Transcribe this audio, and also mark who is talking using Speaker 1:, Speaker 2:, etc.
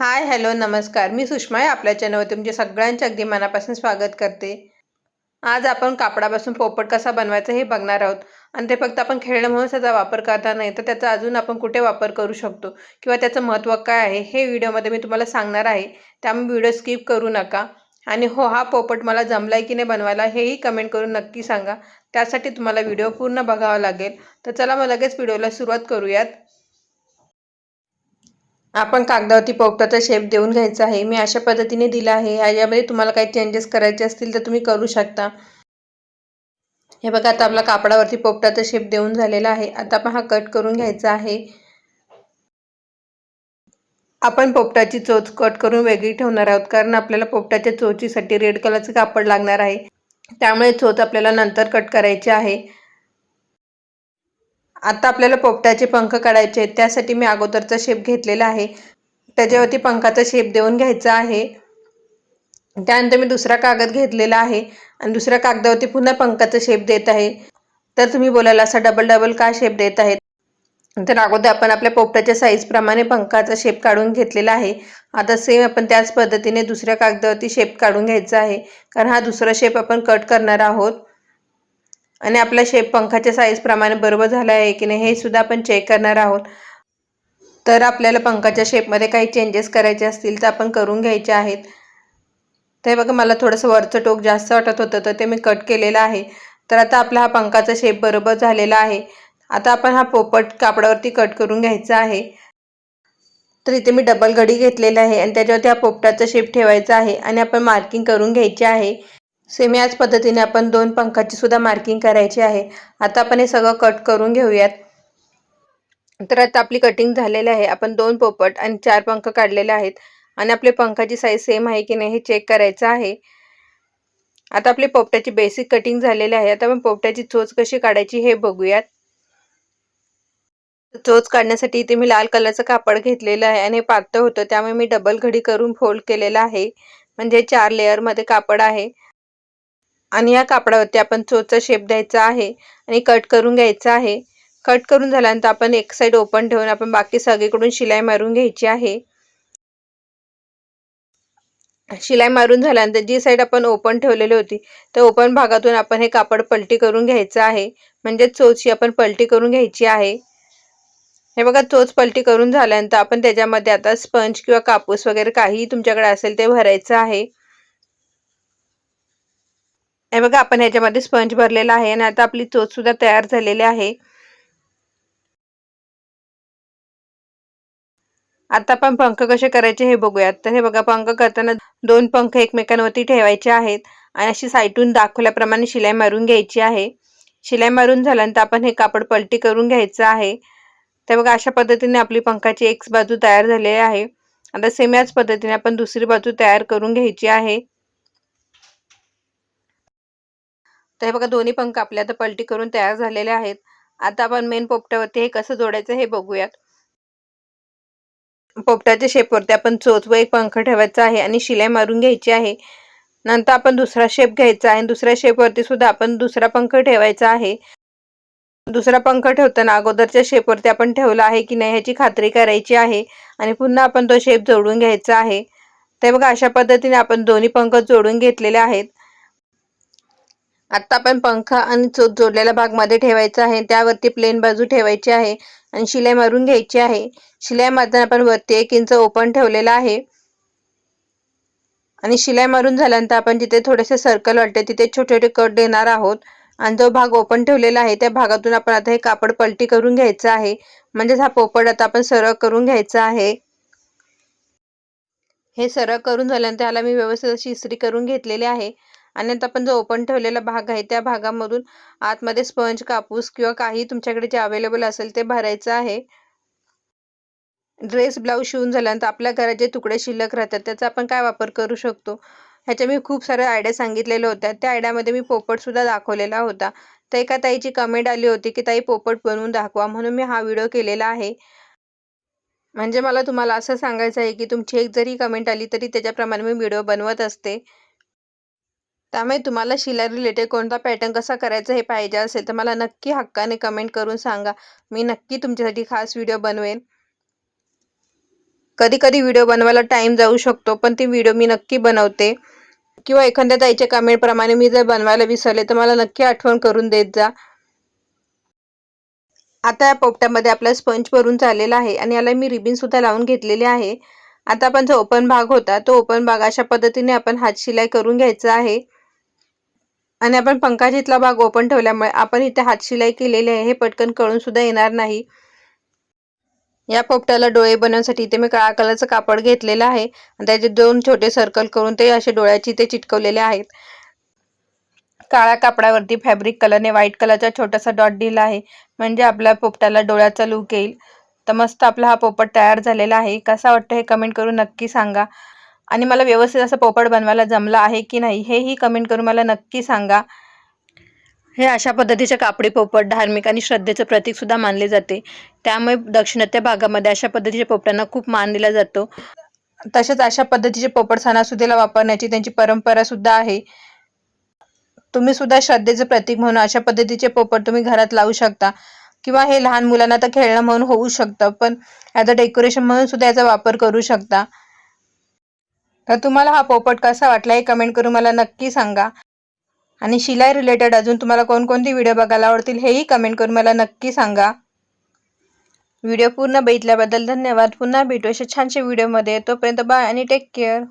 Speaker 1: Hi hello नमस्कार. मी सुषमा आहे आपल्या चॅनलवर तुमचे सगळ्यांचे अगदी मनापासून स्वागत करते. आज आपण कापडापासून पोपट कसा बनवायचा हे बघणार आहोत. आणि ते फक्त आपण खेळणं म्हणून त्याचा वापर करता नाही. तर त्याचा अजून आपण कुठे वापर करू शकतो? किंवा त्याचं महत्त्व काय आहे? हे व्हिडिओमध्ये मी तुम्हाला सांगणार आहे. त्यामुळे व्हिडिओ स्किप करू नका. आणि हो हा पोपट मला जमला आहे की नाही बनवायला हेही कमेंट करून नक्की सांगा. त्यासाठी तुम्हाला व्हिडिओ पूर्ण बघावा लागेल. तर चला मग लगेच व्हिडिओला सुरुवात करूयात. आपण कागदावरती पोपटाचा शेप देऊन घ्यायचा आहे. मी अशा पद्धतीने दिला आहे. ह्याच्यामध्ये तुम्हाला काही चेंजेस करायचे असतील तर तुम्ही करू शकता. हे बघा आता आपला कापडावरती पोपटाचा शेप देऊन झालेला आहे. आता आपण हा कट करून घ्यायचा आहे. आपण पोपटाची चोच कट करून वेगळी ठेवणार आहोत कारण आपल्याला पोपटाच्या चोचीसाठी रेड कलरचं कापड लागणार आहे. त्यामुळे चोच आपल्याला नंतर कट करायची आहे. आता आपल्याला पोपटाचे पंख काढायचे आहेत. त्यासाठी मी अगोदरचा शेप घेतलेला आहे. त्याच्यावरती पंखाचा शेप देऊन घ्यायचा आहे. त्यानंतर मी दुसरा कागद घेतलेला आहे. आणि दुसऱ्या कागदावरती पुन्हा पंखाचा शेप देत आहे. तर तुम्ही बोलायला असा डबल डबल का शेप देत आहेत? तर अगोदर आपण आपल्या पोपटाच्या साईजप्रमाणे पंखाचा शेप काढून घेतलेला आहे. आता सेम आपण त्याच पद्धतीने दुसऱ्या कागदावरती शेप काढून घ्यायचा आहे. कारण हा दुसरा शेप आपण कट करणार आहोत. आणि आपला शेप पंखाच्या साईजप्रमाणे बरोबर झाला आहे की नाही हे सुद्धा आपण चेक करणार आहोत. तर आपल्याला पंखाच्या शेपमध्ये काही चेंजेस करायचे असतील तर आपण करून घ्यायचे आहेत. ते बघा मला थोडंसं वरचं टोक जास्त वाटत होतं तर ते मी कट केलेलं आहे. तर आता आपला हा पंखाचा शेप बरोबर झालेला आहे. आता आपण हा पोपट कापडावरती कट करून घ्यायचा आहे. तर इथे मी डबल घडी घेतलेला आहे आणि त्याच्यावरती हा पोपटाचा शेप ठेवायचा आहे आणि आपण मार्किंग करून घ्यायची आहे. सेम याच पद्धतीने आपण दोन पंखाची सुद्धा मार्किंग करायची आहे. आता आपण हे सगळं कट करून घेऊयात. तर आता आपली कटिंग झालेली आहे. आपण दोन पोपट आणि चार पंख काढलेले आहेत. आणि आपले पंखाची साईज सेम आहे की नाही हे चेक करायचं आहे. आता आपली पोपट्याची बेसिक कटिंग झालेली आहे. आता आपण पोपट्याची चोच कशी काढायची हे बघूयात. चोच काढण्यासाठी इथे मी लाल कलरचं कापड घेतलेलं आहे आणि हे पातळ होतं. त्यामुळे मी डबल घडी करून फोल्ड केलेलं आहे. म्हणजे चार लेअरमध्ये कापड आहे. आणि या कापडावरती आपण चोचा शेप द्यायचा आहे आणि कट करून घ्यायचा आहे. कट करून झाल्यानंतर आपण एक साईड ओपन ठेवून आपण बाकी सगळीकडून शिलाई मारून घ्यायची आहे. शिलाई मारून झाल्यानंतर जी साईड आपण ओपन ठेवलेली होती त्या ओपन भागातून आपण हे कापड पलटी करून घ्यायचं आहे. म्हणजे चोचची आपण पलटी करून घ्यायची आहे. हे बघा चोच पलटी करून झाल्यानंतर आपण त्याच्यामध्ये आता स्पंज किंवा कापूस वगैरे काहीही तुमच्याकडे असेल ते भरायचं आहे. हे बघा आपण ह्याच्यामध्ये स्पंज भरलेला आहे आणि आता आपली चोच सुद्धा तयार झालेली आहे. आता आपण पंख कसे करायचे हे बघूयात. तर हे बघा पंख करताना दोन पंख एकमेकांवरती ठेवायचे आहेत आणि अशी साईटून दाखवल्याप्रमाणे शिलाई मारून घ्यायची आहे. शिलाई मारून झाल्यानंतर आपण हे कापड पलटी करून घ्यायचं आहे. तर बघा अशा पद्धतीने आपली पंखाची एक बाजू तयार झालेली आहे. आता सेम याच पद्धतीने आपण दुसरी बाजू तयार करून घ्यायची आहे. तर हे बघा दोन्ही पंख आपल्या आता पलटी करून तयार झालेले आहेत. आता आपण मेन पोपट्यावरती हे कसं जोडायचं हे बघूयात. पोपट्याच्या शेपवरती आपण चोच व एक पंख ठेवायचा आहे आणि शिलाई मारून घ्यायची आहे. नंतर आपण दुसरा शेप घ्यायचा आहे दुसऱ्या शेपवरती सुद्धा आपण दुसरा पंख ठेवायचा आहे. दुसरा पंख ठेवताना अगोदरच्या शेपवरती आपण ठेवला आहे की नाही ह्याची खात्री करायची आहे आणि पुन्हा आपण तो शेप जोडून घ्यायचा आहे. ते बघा अशा पद्धतीने आपण दोन्ही पंख जोडून घेतलेले आहेत. आता आपण पंख आणि चोच जोडलेल्या भागमध्ये ठेवायचा आहे. त्यावरती प्लेन बाजू ठेवायची आहे आणि शिलाई मारून घ्यायची आहे. शिलाई मारताना आपण वरती एक इंच ओपन ठेवलेला आहे. आणि शिलाई मारून झाल्यानंतर आपण जिथे थोडेसे सर्कल वाटते तिथे छोटे छोटे कट देणार आहोत. आणि जो भाग ओपन ठेवलेला आहे त्या भागातून आपण आता हे कापड पलटी करून घ्यायचं आहे. म्हणजेच हा पोपट आता आपण सरळ करून घ्यायचा आहे. हे सरळ करून झाल्यानंतर त्याला मी व्यवस्थित अशी इस्त्री करून घेतलेली आहे. आणि आता आपण जो ओपन ठेवलेला भाग आहे त्या भागामधून आतमध्ये स्पंज कापूस किंवा काही तुमच्याकडे जे अवेलेबल असेल ते भरायचं आहे. ड्रेस ब्लाऊज शिवून झाल्यानंतर आपल्या घरात जे तुकडे शिल्लक राहतात त्याचा आपण काय वापर करू शकतो? ह्याच्या मी खूप साऱ्या आयडिया सांगितलेल्या होत्या. त्या आयडियामध्ये मी पोपटसुद्धा दाखवलेला होता. तर एका ताईची कमेंट आली होती की ताई पोपट बनवून दाखवा. म्हणून मी हा व्हिडिओ केलेला आहे. म्हणजे मला तुम्हाला असं सांगायचं आहे की तुमची एक जरी कमेंट आली तरी त्याच्याप्रमाणे मी व्हिडिओ बनवत असते. त्यामुळे तुम्हाला शिलाई रिलेटेड कोणता पॅटर्न कसा करायचा हे पाहिजे असेल तर मला नक्की हक्काने कमेंट करून सांगा. मी नक्की तुमच्यासाठी खास व्हिडिओ बनवेन. कधी कधी व्हिडिओ बनवायला टाईम जाऊ शकतो पण ती व्हिडिओ मी नक्की बनवते. किंवा एखाद्या ताईच्या कमेंटप्रमाणे मी जर बनवायला विसरले तर मला नक्की आठवण करून देत जा. आता या पोपट्यामध्ये आपला स्पंज भरून झालेला आहे आणि याला मी रिबिनसुद्धा लावून घेतलेले आहे. आता आपण जो ओपन भाग होता तो ओपन भाग अशा पद्धतीने आपण हात शिलाई करून घ्यायचा आहे. आणि आपण पंखा जिथला भाग ओपन ठेवल्यामुळे आपण इथे हात शिलाई केलेली आहे हे पटकन कळून सुद्धा येणार नाही. या पोपट्याला डोळे बनवण्यासाठी इथे मी काळा कलरचं कापड घेतलेलं आहे. आणि त्याचे दोन छोटे सर्कल करून ते असे डोळ्याची ते चिटकवलेले आहेत. काळ्या कापडावरती फॅब्रिक कलरने व्हाईट कलरचा छोटासा डॉट दिला आहे. म्हणजे आपल्या पोपटाला डोळ्याचा लूक येईल. तर मस्त आपला हा पोपट तयार झालेला आहे. कसा वाटतं हे कमेंट करून नक्की सांगा. आणि मला व्यवस्थित असं पोपट बनवायला जमलं आहे की नाही हेही कमेंट करून मला नक्की सांगा. हे अशा पद्धतीचे कापडी पोपट धार्मिक आणि श्रद्धेचं प्रतीक सुद्धा मानले जाते. त्यामुळे दक्षिणात्य भागामध्ये अशा पद्धतीच्या पोपटांना खूप मान दिला जातो. तसेच अशा पद्धतीचे पोपट सणासुदीला वापरण्याची त्यांची परंपरा सुद्धा आहे. तुम्ही सुद्धा श्रद्धेचं प्रतीक म्हणून अशा पद्धतीचे पोपट तुम्ही घरात लावू शकता. किंवा हे लहान मुलांना तर खेळणं म्हणून होऊ शकतं पण ॲज अ डेकोरेशन म्हणून सुद्धा याचा वापर करू शकता. तर तुम्हाला हा पोपट कसा वाटला हे कमेंट करून मला नक्की सांगा. आणि शिलाई रिलेटेड अजून तुम्हाला कोणकोणती व्हिडिओ बघायला आवडतील हेही कमेंट करून मला नक्की सांगा. व्हिडिओ पूर्ण बघितल्याबद्दल धन्यवाद. पुन्हा भेटू अशा छानशा व्हिडिओमध्ये तोपर्यंत बाय आणि टेक केअर